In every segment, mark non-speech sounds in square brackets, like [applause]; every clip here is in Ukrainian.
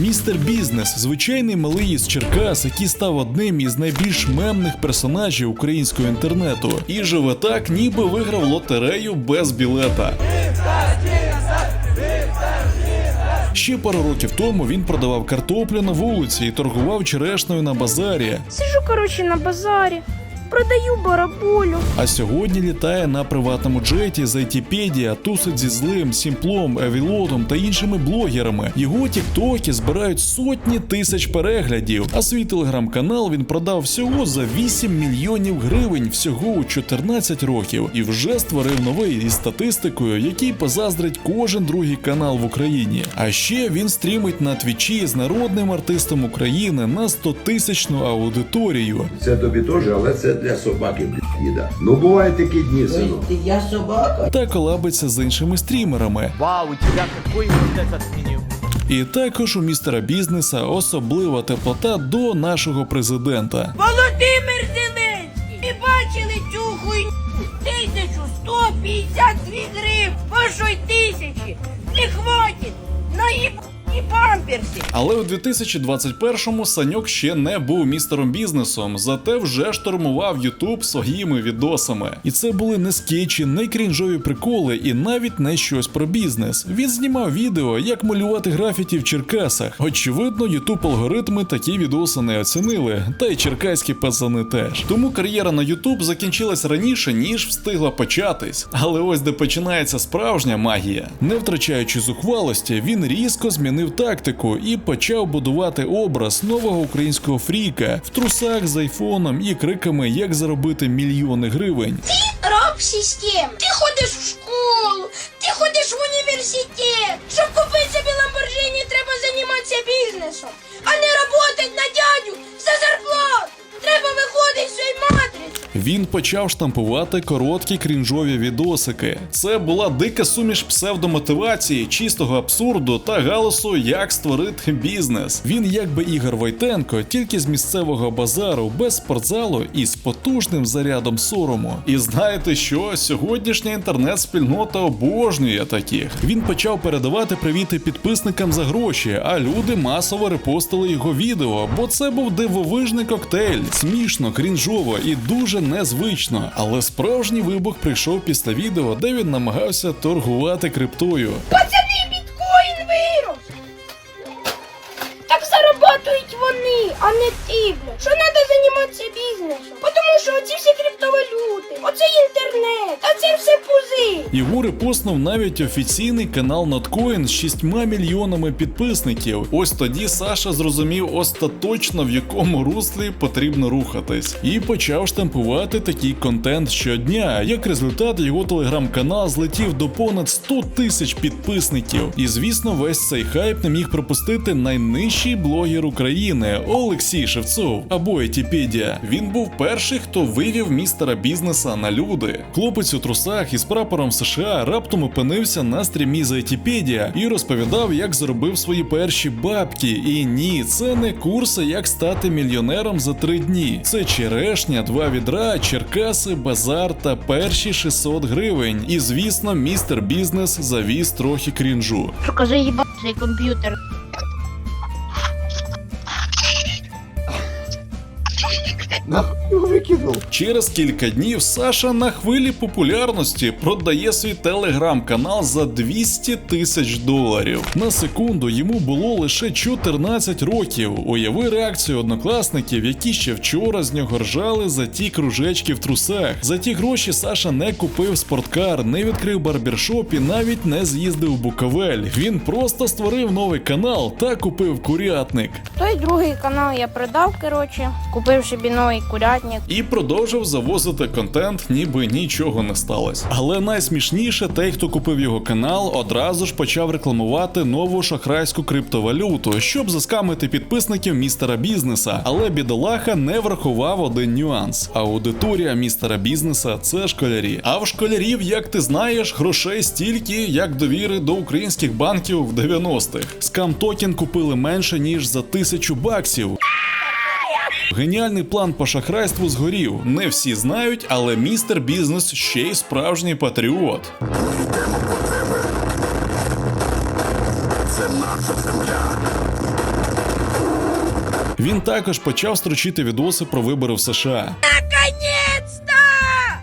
Містер Бізнес звичайний малий із Черкас, який став одним із найбільш мемних персонажів українського інтернету, і живе так, ніби виграв лотерею без білета. Ще пару років тому він продавав картоплю на вулиці і торгував черешнею на базарі. Сижу, коротше, на базарі, продаю барабулю. А сьогодні літає на приватному джеті з айтіпедія, тусить зі злим, сімплом, евілотом та іншими блогерами. Його тіктоки збирають сотні тисяч переглядів. А свій телеграм-канал він продав всього за 8 мільйонів гривень всього у 14 років і вже створив новий із статистикою, який позаздрить кожен другий канал в Україні. А ще він стрімить на твічі з народним артистом України на 100-тисячну аудиторію. Це тобі теж, але це для собаки, їда. Ну бувають такі дні, синок. Ты я собака. та колабиться з іншими стрімерами. Вау, у тебя какой этот меню. І також у містера бізнеса особлива теплота до нашого президента. Володимир Зеленський! Ви бачили цю хуйню? 1152 гривень вашої тисячі! Не хватить! Наїбані! Але у 2021-му Саньок ще не був містером бізнесом, зате вже штурмував Ютуб своїми відосами. І це були не скетчі, не крінжові приколи, і навіть не щось про бізнес. Він знімав відео, як малювати графіті в Черкасах. Очевидно, Ютуб алгоритми такі відоси не оцінили, та й черкаські пацани теж. Тому кар'єра на Ютуб закінчилась раніше, ніж встигла початись. Але ось де починається справжня магія. Не втрачаючи зухвалості, він різко змінив тактику і почав будувати образ нового українського фріка в трусах з айфоном і криками, як заробити мільйони гривень. Роб систем! Ти ходиш в школу, ти ходиш в університет. Щоб купити собі Ламборджині, треба займатися бізнесом, а не працювати на дядю за зарплату. Треба виходити з цієї матриці. Він почав штампувати короткі крінжові відосики. Це була дика суміш псевдомотивації, чистого абсурду та галасу, як створити бізнес. Він якби Ігор Войтенко, тільки з місцевого базару, без спортзалу і з потужним зарядом сорому. І знаєте що? Сьогоднішня інтернет-спільнота обожнює таких. Він почав передавати привіти підписникам за гроші, а люди масово репостили його відео, бо це був дивовижний коктейль. Смішно, крінжово і дуже незвично. Але справжній вибух прийшов після відео, де він намагався торгувати криптою. Пацани, біткоін вирос. Так заробляють вони, а не ті. Що треба займатися бізнесом? Що оці всі криптовалюти, оце інтернет, а це все пузи. Його репостнув навіть офіційний канал Notcoin з 6 мільйонами підписників. Ось тоді Саша зрозумів остаточно в якому руслі потрібно рухатись, і почав штампувати такий контент щодня. Як результат, його телеграм-канал злетів до понад 100 тисяч підписників. І звісно, весь цей хайп не міг пропустити найнижчий блогер України Олексій Шевцов або Етіпедія. Він був перший, хто вивів містера бізнеса на люди. Хлопець у трусах із прапором США раптом опинився на стрімі за Етіпедія і розповідав, як заробив свої перші бабки. І ні, це не курси, як стати мільйонером за три дні. Це черешня, два відра, черкаси, базар та перші 600 гривень. І звісно, містер бізнес завіз трохи крінжу. Сука, заїбав цей комп'ютер. Його викинув. Через кілька днів Саша на хвилі популярності продає свій телеграм-канал за 200 тисяч доларів. На секунду йому було лише 14 років. Уяви реакцію однокласників, які ще вчора з нього ржали за ті кружечки в трусах. За ті гроші Саша не купив спорткар, не відкрив барбершоп і навіть не з'їздив в Буковель. Він просто створив новий канал та купив курятник. Той другий канал я продав, коротше, купив собі новий курятник. І продовжив завозити контент, ніби нічого не сталося. Але найсмішніше, той, хто купив його канал, одразу ж почав рекламувати нову шахрайську криптовалюту, щоб заскамити підписників містера бізнеса. Але бідолаха не врахував один нюанс: аудиторія містера бізнеса це школярі. А в школярів, як ти знаєш, грошей стільки, як довіри до українських банків в 90-х. Скам токен купили менше ніж за тисячу баксів. Геніальний план по шахрайству згорів. Не всі знають, але містер бізнес ще й справжній патріот. Це наша земля. Він також почав строчити відоси про вибори в США. Наконец-то!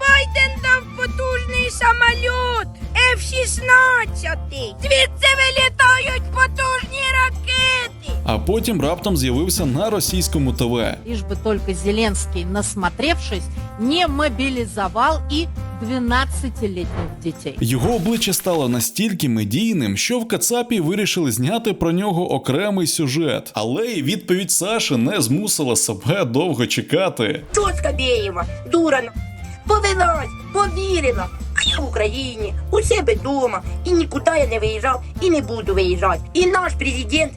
Байден дав потужний самоліт F-16. Звідси вилітають потужні. А потім раптом з'явився на російському ТВ. Лишь бы только Зеленский, насмотревшись, не мобилизовал и 12-летних детей. Його обличчя стало настільки медійним, що в Кацапі вирішили зняти про нього окремий сюжет. Але і відповідь Саші не змусила себе довго чекати. Чотка Бєєва, дура повелась, повірила. В Україні, у себе вдома, і нікуди я не виїжджав і не буду виїжджати. І наш президент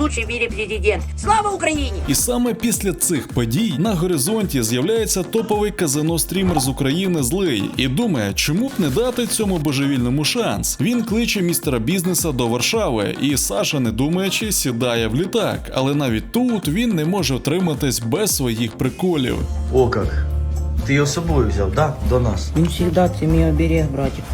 лучший в мірі президент. Слава Україні! І саме після цих подій на горизонті з'являється топовий казино-стрімер з України злий і думає, чому б не дати цьому божевільному шанс. Він кличе містера бізнеса до Варшави, і Саша, не думаючи, сідає в літак. Але навіть тут він не може втриматись без своїх приколів. О как. Ти його з собою взяв, да? До нас. Він завжди це мій оберег, братик.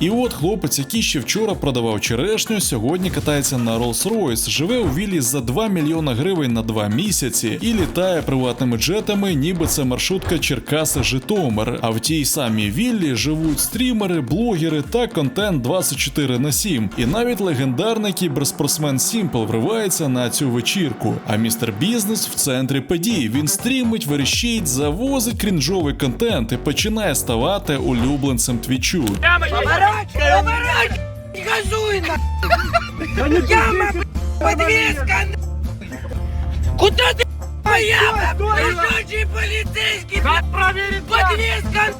І от хлопець, який ще вчора продавав черешню, сьогодні катається на Rolls-Royce, живе у віллі за 2 мільйона гривень на 2 місяці і літає приватними джетами, ніби це маршрутка Черкаси Житомир. А в тій самій віллі живуть стрімери, блогери та контент 24 на 7. І навіть легендарний кіберспортсмен Сімпл вривається на цю вечірку. А містер бізнес в центрі подій. Він стрімить, верещить, завозить крінжовий контент і починає ставати улюбленцем твічу. Газуй на! Яма, подвеска Куда ты, моя, лежачий поліцейський, подвеска,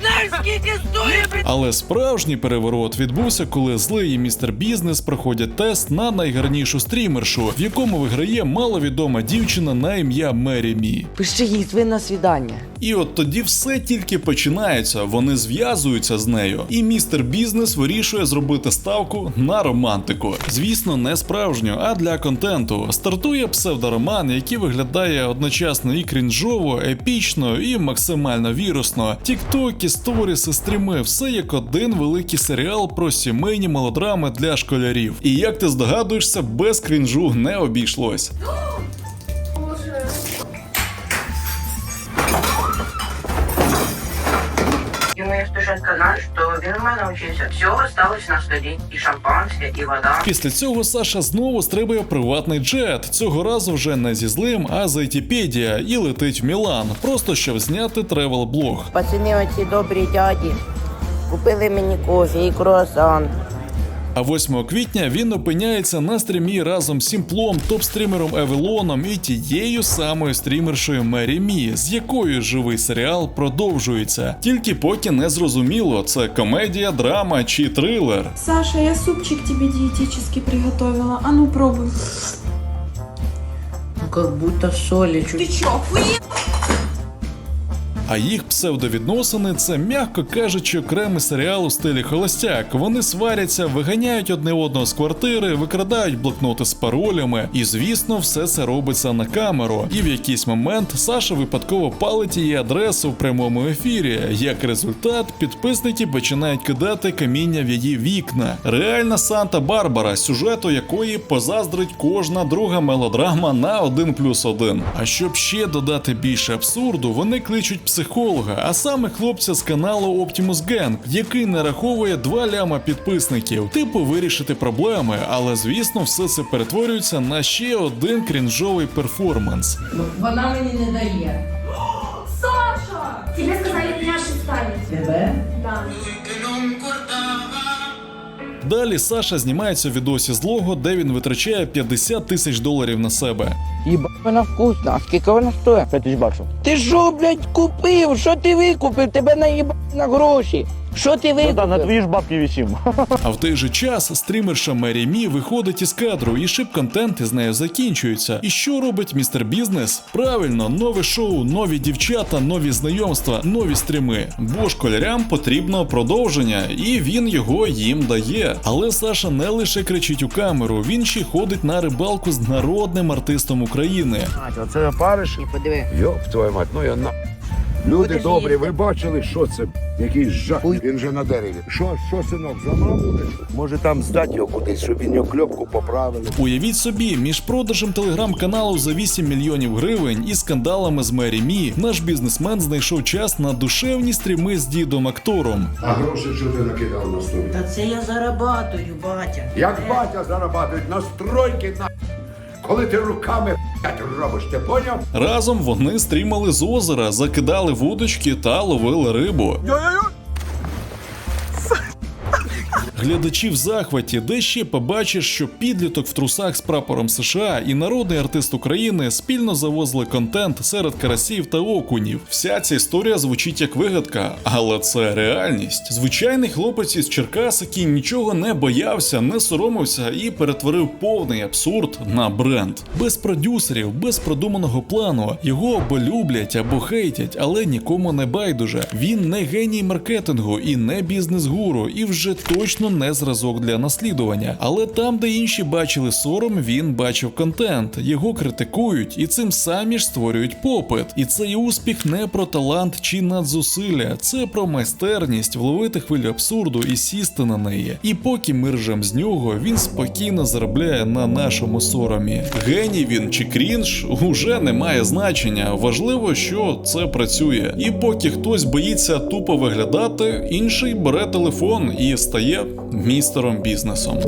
знаєш, скільки стоїть, Але справжній переворот відбувся, коли злий і містер бізнес проходять тест на найгарнішу стрімершу, в якому виграє маловідома дівчина на ім'я Мері Мі. Пиши їй ви на свідання. І от тоді все тільки починається. Вони зв'язуються з нею, і містер бізнес вирішує зробити ставку на романтику. Звісно, не справжню, а для контенту. Стартує псевдороман, який виглядає одночасно і крінжово, епічно, і максимально вірусно. Тіктоки, сторіси, стріми, все як один великий серіал про сімейні мелодрами для школярів. І як ти здогадуєшся, без крінжу не обійшлось. Что він у мене учився. Всього сталося на столі. І шампанське, і вода. Після цього Саша знову стрибує в приватний джет. Цього разу вже не зі злим, а з Етіпедія і летить в Мілан, просто щоб зняти тревел-блог. Пацани оці добрі дяді. Купили мені кофе і круасан. А 8 квітня він опиняється на стрімі разом з Сімплом, топ-стрімером Евелоном і тією самою стрімершою Мері Мі, з якою живий серіал продовжується. Тільки поки не зрозуміло, це комедія, драма чи трилер. Саша, я супчик тебе диетический приготовила. А ну пробуй. Ну, как будто соли чуть. Ты чё, охуел? А їх псевдовідносини це, м'яко кажучи, окремий серіал у стилі холостяк. Вони сваряться, виганяють одне одного з квартири, викрадають блокноти з паролями, і звісно, все це робиться на камеру. І в якийсь момент Саша випадково палить її адресу в прямому ефірі. Як результат, підписники починають кидати каміння в її вікна. Реальна Санта-Барбара, сюжету якої позаздрить кожна друга мелодрама на 1 плюс 1. А щоб ще додати більше абсурду, вони кличуть психолога, а саме хлопця з каналу Optimus Gang, який нараховує 2 ляма підписників, типу вирішити проблеми, але звісно, все це перетворюється на ще один крінжовий перформанс. Вона мені не дає. [gasps] Саша! Тебе сказали меня ставить. Тебе? Да. Далі Саша знімається в відосі злого, де він витрачає 50 тисяч доларів на себе. Їба вона вкусна. А скільки вона стоїть? 5 тисяч баксів. Ти що, блядь, купив? Що ти викупив? Тебе наїбали на гроші. Що ти викупив? Ну да, на твої ж бабки вісім. А в той же час стрімерша Мері Мі виходить із кадру, і шип-контент із нею закінчується. І що робить містер бізнес? Правильно, нове шоу, нові дівчата, нові знайомства, нові стріми. Бо школярям потрібно продовження, і він його їм дає. Але Саша не лише кричить у камеру, він ще ходить на рибалку з народним артистом України. Оце париш. І подиви. Йоп, твою мать, ну я на. Люди добрі, ви бачили, що це? Якийсь жах. Він же на дереві. Що, що, синок, зламав буде? Може там здати його кудись, щоб він його кльопку поправили. Уявіть собі, між продажем телеграм-каналу за 8 мільйонів гривень і скандалами з Мері Мі, наш бізнесмен знайшов час на душевні стріми з дідом актором. А гроші що ти накидав на столі? Та це я зарабатую, батя. Як батя зарабатують на стройки на. Коли ти руками робиш, ти поняв? Разом вони стрімали з озера, закидали вудочки та ловили рибу. Глядачі в захваті, де ще побачиш, що підліток в трусах з прапором США і народний артист України спільно завозили контент серед карасів та окунів. Вся ця історія звучить як вигадка, але це реальність. Звичайний хлопець із Черкас, який нічого не боявся, не соромився і перетворив повний абсурд на бренд. Без продюсерів, без продуманого плану. Його або люблять, або хейтять, але нікому не байдуже. Він не геній маркетингу і не бізнес-гуру, і вже не зразок для наслідування. Але там, де інші бачили сором, він бачив контент. Його критикують і цим самі ж створюють попит. І цей успіх не про талант чи надзусилля, це про майстерність вловити хвилю абсурду і сісти на неї. І поки ми ржем з нього, він спокійно заробляє на нашому соромі. Геній він чи крінж уже не має значення. Важливо, що це працює. І поки хтось боїться тупо виглядати, інший бере телефон і стає містером бізнесом.